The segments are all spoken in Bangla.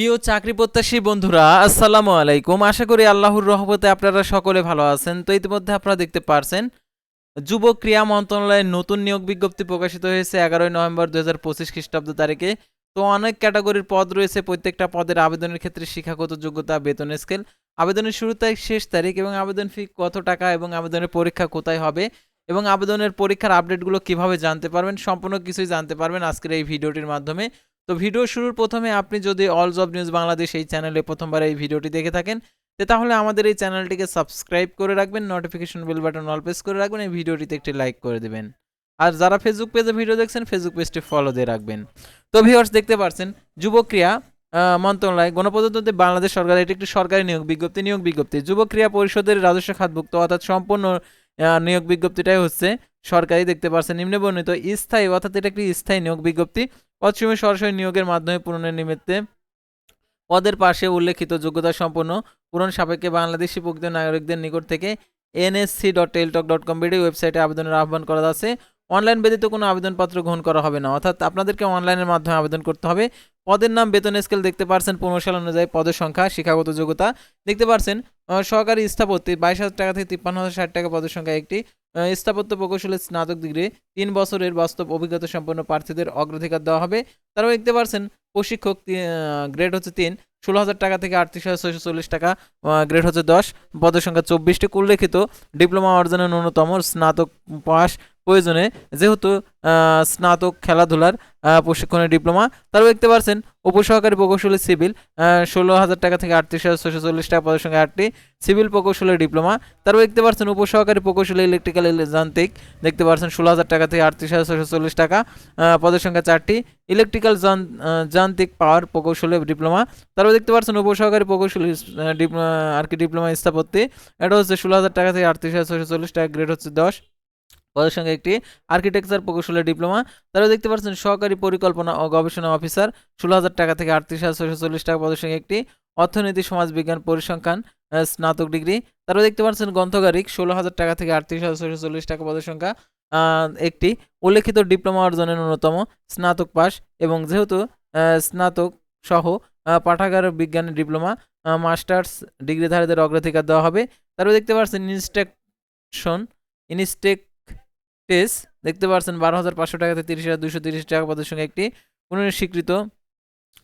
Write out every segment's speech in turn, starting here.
প্রিয় চাকরি প্রত্যাশী বন্ধুরা, আসসালামু আলাইকুম। আশা করি আল্লাহর রহমতে আপনারা সকলে ভালো আছেন। তো ইতিমধ্যে আপনারা দেখতে পারছেন, যুব ক্রিয়া মন্ত্রণালয়ের নতুন নিয়োগ বিজ্ঞপ্তি প্রকাশিত হয়েছে এগারোই নভেম্বর দু হাজার পঁচিশ খ্রিস্টাব্দ তারিখে। তো অনেক ক্যাটাগরির পদ রয়েছে, প্রত্যেকটা পদের আবেদনের ক্ষেত্রে শিক্ষাগত যোগ্যতা, বেতন স্কেল। আবেদনের শুরু তারিখ শেষ তারিখ এবং আবেদন ফি কত টাকা এবং আবেদনের পরীক্ষা কোথায় হবে এবং আবেদনের পরীক্ষার আপডেটগুলো কীভাবে জানতে পারবেন, সম্পূর্ণ কিছুই জানতে পারবেন আজকের এই ভিডিওটির মাধ্যমে। তো ভিডিও শুরুর প্রথমে আপনি যদি অল জব নিউজ বাংলাদেশ এই চ্যানেলে প্রথমবার এই ভিডিওটি দেখে থাকেন তাহলে আমাদের এই চ্যানেলটিকে সাবস্ক্রাইব করে রাখবেন notification bell button all press করে রাখবেন, এই ভিডিওটিতে একটি লাইক করে দেবেন। আর যারা ফেসবুক পেজে ভিডিও দেখছেন ফেসবুক পেজটি ফলো দিয়ে রাখবেন। তো ভিউয়ার্স দেখতে পাচ্ছেন যুবক্রিয়া মন্ত্রণালয়, গণপ্রজাতন্ত্রী বাংলাদেশ সরকার, এটি একটি সরকারি নিয়োগ বিজ্ঞপ্তি নিয়োগ বিজ্ঞপ্তি। যুবক্রিয়া পরিষদের রাজস্ব খাতভুক্ত, অর্থাৎ সম্পূর্ণ নিয়োগ বিজ্ঞপ্তিটাই হচ্ছে সরকারি দেখতে পাচ্ছেন নিম্নে বর্ণিত স্থায়ী, অর্থাৎ এটা একটি স্থায়ী নিয়োগ বিজ্ঞপ্তি। পশ্চিমে সরাসরি নিয়োগের মাধ্যমে পূরণের নিমিত্তে পদের পাশে উল্লেখিত যোগ্যতা সম্পন্ন পূরণ সাপেক্ষে বাংলাদেশি প্রকৃত নাগরিকদের নিকট থেকে NSC dot Teletalk dot com ওয়েবসাইটে আবেদনের আহ্বান করা আছে। অনলাইন ব্যতীত কোনো আবেদনপত্র গ্রহণ করা হবে না, অর্থাৎ আপনাদেরকে অনলাইনের মাধ্যমে আবেদন করতে হবে। পদের নাম, বেতন, স্কেল দেখতে পারছেন পনেরো সাল অনুযায়ী পদের সংখ্যা, শিক্ষাগত যোগ্যতা দেখতে পারছেন। সহকারী স্থাপত্যি বাইশ হাজার টাকা থেকে তিপ্পান্ন হাজার ষাট টাকা পদের সংখ্যা একটি। স্থাপত্য প্রকৌশলের স্নাতক ডিগ্রি, তিন বছরের বাস্তব অভিজ্ঞতা সম্পন্ন প্রার্থীদের অগ্রাধিকার দেওয়া হবে। তারাও দেখতে পারছেন, প্রশিক্ষক গ্রেড হচ্ছে তিন, ষোলো হাজার টাকা থেকে আটত্রিশ হাজার ছয়শো চল্লিশ টাকা গ্রেড হচ্ছে দশ, পদের সংখ্যা চব্বিশটি। উল্লেখিত, ডিপ্লোমা অর্জনের ন্যূনতম স্নাতক পাস প্রয়োজনে যেহেতু স্নাতক খেলাধুলার প্রশিক্ষণের ডিপ্লোমা, তারও দেখতে পারছেন উপসহকারী প্রকৌশলী সিভিল ষোলো হাজার টাকা থেকে আটত্রিশ হাজার ছশো চল্লিশ টাকা পদের সঙ্গে আটটি সিভিল প্রকৌশলের ডিপ্লোমা, তারও দেখতে পারছেন উপসহকারী প্রকৌশলী ইলেকট্রিক্যাল যান্ত্রিক দেখতে পারছেন ষোলো হাজার টাকা থেকে আটত্রিশ হাজার ছশো চল্লিশ টাকা পদের সংখ্যা চারটি ইলেকট্রিক্যাল যান্ত্রিক পাওয়ার প্রকৌশলী ডিপ্লোমা তারপর দেখতে পারছেন উপসহকারী প্রকৌশলী আর কি ডিপ্লোমা স্থাপত্যি, এটা হচ্ছে ষোলো হাজার টাকা থেকে আটত্রিশ হাজার ছশো চল্লিশ টাকা, গ্রেড হচ্ছে দশ পদের সঙ্গে একটি আর্কিটেকচার প্রকৌশলের ডিপ্লোমা তারপর দেখতে পাচ্ছেন, সহকারী পরিকল্পনা ও গবেষণা অফিসার ষোলো হাজার টাকা থেকে আটত্রিশ হাজার ছশো চল্লিশ টাকা পদের সঙ্গে একটি অর্থনীতি, সমাজবিজ্ঞান পরিসংখ্যান স্নাতক ডিগ্রি। তারপর দেখতে পাচ্ছেন, গ্রন্থগারিক, ষোলো হাজার টাকা থেকে আটত্রিশ হাজার ছশো চল্লিশ টাকা পদের সংখ্যা একটি উল্লেখিত ডিপ্লোমা অর্জনের ন্যূনতম স্নাতক পাস এবং যেহেতু স্নাতক সহ পাঠাগার বিজ্ঞানের ডিপ্লোমা মাস্টার্স ডিগ্রিধারীদের অগ্রাধিকার দেওয়া হবে। তারপর দেখতে পাচ্ছেন ইনস্ট্রাকশন ইনস্টেক টেস দেখতে পাচ্ছেন বারো হাজার পাঁচশো টাকা থেকে তিরিশ হাজার দুশো তিরিশ টাকা পদের সঙ্গে একটি পুনরায় স্বীকৃত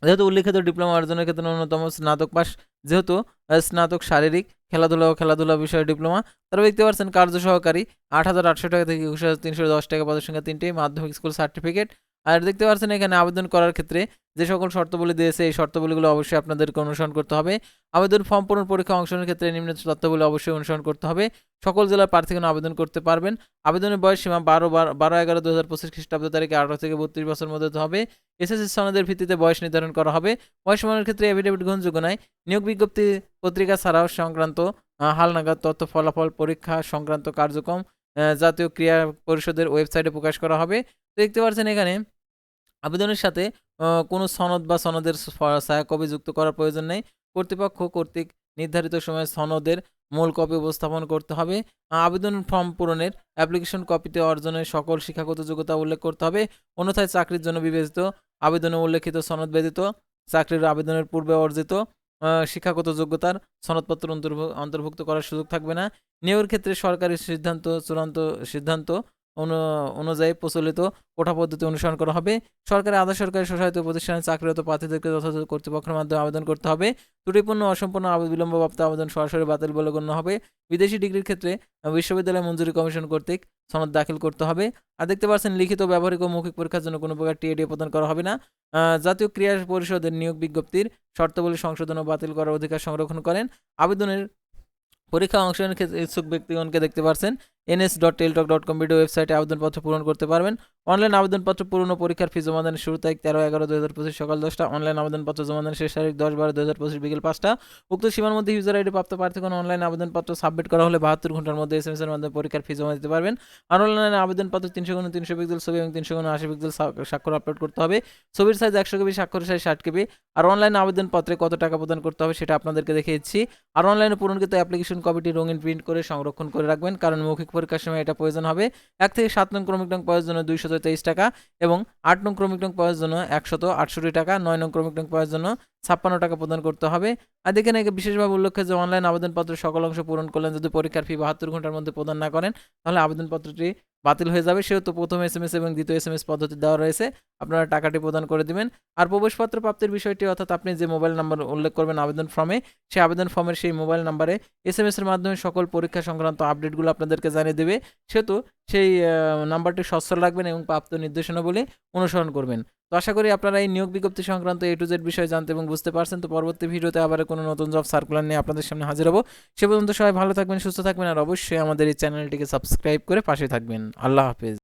যেহেতু উল্লেখিত ডিপ্লোমা অর্জনের ক্ষেত্রে অন্যতম স্নাতক পাস যেহেতু স্নাতক শারীরিক খেলাধুলা ও খেলাধুলা বিষয়ে ডিপ্লোমা তারপর দেখতে পাচ্ছেন কার্য সহকারী আট হাজার আটশো টাকা থেকে একুশ হাজার তিনশো দশ টাকা পদের সঙ্গে তিনটি মাধ্যমিক স্কুল সার্টিফিকেট আর দেখতে পাচ্ছেন এখানে আবেদন করার ক্ষেত্রে যে সকল শর্তাবলী দিয়েছে, এই শর্তাবলীগুলো অবশ্যই আপনাদেরকে অনুসরণ করতে হবে। আবেদন ফর্ম পূরণ পরীক্ষা অংশগ্রহণের ক্ষেত্রে নিম্ন তথ্যগুলো অবশ্যই অনুসরণ করতে হবে। সকল জেলার প্রার্থীগণ আবেদন করতে পারবেন। আবেদনের বয়স সীমা বারো বারো এগারো দু হাজার পঁচিশ খ্রিস্টাব্দ তারিখে আঠারো থেকে বত্রিশ বছর মধ্যে হবে। এসএসসি সনদের ভিত্তিতে বয়স নির্ধারণ করা হবে। বয়স সীমার ক্ষেত্রে এফিডেভিট গ্রহণযোগ্য নয়। নিয়োগ বিজ্ঞপ্তি পত্রিকা ছাড়াও সংক্রান্ত হালনাগাদ তথ্য ফলাফল পরীক্ষা সংক্রান্ত কার্যক্রম জাতীয় ক্রীড়া পরিষদের ওয়েবসাইটে প্রকাশ করা হবে। দেখতে পাচ্ছেন এখানে আবেদনের সাথে কোনো সনদ বা সনদের কপি যুক্ত করার প্রয়োজন নেই। কর্তৃপক্ষ কর্তৃক নির্ধারিত সময়ে সনদের মূল কপি উপস্থাপন করতে হবে। আবেদন ফর্ম পূরণের অ্যাপ্লিকেশন কপিতে অর্জনের সকল শিক্ষাগত যোগ্যতা উল্লেখ করতে হবে। অন্যথায় চাকরির জন্য বিবেচিত আবেদনে উল্লেখিত সনদ ব্যতীত চাকরির আবেদনের পূর্বে অর্জিত শিক্ষাগত যোগ্যতার সনদপত্র অন্তর্ভু- অন্তর্ভুক্ত করার সুযোগ থাকবে না। নিয়োগের ক্ষেত্রে সরকারি সিদ্ধান্ত, চূড়ান্ত সিদ্ধান্ত অনুযায়ী প্রচলিত কোঠা পদ্ধতি অনুসরণ করা হবে। সরকারি, আধা সরকারি, স্বশাসিত প্রতিষ্ঠানে চাকরিরত প্রার্থীদেরকে যথাযথ কর্তৃপক্ষের মাধ্যমে আবেদন করতে হবে। ত্রুটিপূর্ণ, অসম্পূর্ণ বিলম্বপ্রাপ্ত আবেদন সরাসরি বাতিল বলে গণ্য হবে। বিদেশি ডিগ্রির ক্ষেত্রে বিশ্ববিদ্যালয় মঞ্জুরি কমিশন কর্তৃক সনদ দাখিল করতে হবে। আর দেখতে পাচ্ছেন, লিখিত, ব্যবহারিক ও মৌখিক পরীক্ষার জন্য কোনো প্রকার টিএডি প্রদান করা হবে না। জাতীয় ক্রীড়া পরিষদের নিয়োগ বিজ্ঞপ্তির শর্তাবলী সংশোধন ও বাতিল করার অধিকার সংরক্ষণ করেন। আবেদনের পরীক্ষা অংশগ্রহণের ক্ষেত্রে ইচ্ছুক ব্যক্তিগণকে দেখতে পারছেন NS dot Teletalk dot com video ওয়েবসাইটে আবেদনপত্র পূরণ করতে পারবেন। অনলাইন আবেদনপত্র পূরণ পরীক্ষার ফি জমাদানের শুরু তারিখ তেরো এগারো দু হাজার পঁচিশ সকাল দশটা। অনলাইন আবেদনপত্র জমাদানের শেষ তারিখ দশ বারো দু হাজার পঁচিশ বিকেল পাঁচটা। উক্ত সীমার মধ্যে ইউজার আইডি প্রাপ্ত প্রার্থীগণ অনলাইন আবেদনপত্র সাবমিট করা হলে বাহাত্তর ঘণ্টার মধ্যে এস এম এর মাধ্যমে পরীক্ষার ফি জমা দিতে পারবেন। আর অনলাইনে আবেদনপত্র তিনশো গুণ, তিনশো পিক্সেল ছবি এবং তিনশো গুণ, আশি পিক্সেল স্বাক্ষর আপলোড করতে হবে। ছবির সাইজ একশো কেবি, স্বাক্ষরের সাইজ ষাট কেবি। আর অনলাইন আবেদনপত্রে কত টাকা প্রদান করতে হবে সেটা আপনাদেরকে দেখিয়েছি। আর অনলাইনে পূরণকৃত অ্যাপ্লিকেশন কপিটি রঙিন প্রিন্ট করে সংরক্ষণ করে রাখবেন, কারণ মৌখিক পরীক্ষার সময় এটা প্রয়োজন হবে। এক থেকে সাত নং ক্রমিক নং প্রয়োজনে দুইশত তেইশ টাকা এবং আট নং ক্রমিক নং পাওয়ার জন্য একশত আটষট্টি টাকা, নয় নং ক্রমিক নং পাওয়ার জন্য ছাপ্পান্ন টাকা প্রদান করতে হবে। আর এখানে বিশেষভাবে উল্লেখ্য যে অনলাইন আবেদনপত্র সকল অংশ পূরণ করলেন। যদি পরীক্ষার ফি বাহাত্তর ঘণ্টার মধ্যে প্রদান না করেন, তাহলে আবেদনপত্রটি বাতিল হয়ে যাবে। সেহেতু প্রথম এস এম এস এবং দ্বিতীয় এস এম এস পদ্ধতি দেওয়া রয়েছে। আপনারা টাকাটি প্রদান করে দেবেন। আর প্রবেশপত্র প্রাপ্তির বিষয়টি অর্থাৎ আপনি যে মোবাইল নাম্বার উল্লেখ করবেন আবেদন ফর্মে সেই আবেদন ফর্মের সেই মোবাইল নাম্বারে এস এম এসের মাধ্যমে সকল পরীক্ষা সংক্রান্ত আপডেটগুলো আপনাদেরকে জানিয়ে দেবে। সেহেতু সেই নাম্বারটি সচ্ছল রাখবেন এবং প্রাপ্ত নির্দেশনাবলী অনুসরণ করবেন। তো আশা করি আপনারা এই নিয়োগ বিজ্ঞপ্তি সংক্রান্ত এ টু জেড বিষয়ে জানতে এবং বুঝতে পারছেন। তো পরবর্তী ভিডিওতে আবার কোনো নতুন জব সার্কুলার নিয়ে আপনাদের সামনে হাজির হব। সে পর্যন্ত সবাই ভালো থাকবেন, সুস্থ থাকবেন, আর অবশ্যই আমাদের এই চ্যানেলটিকে সাবস্ক্রাইব করে পাশে থাকবেন। আল্লাহ হাফেজ।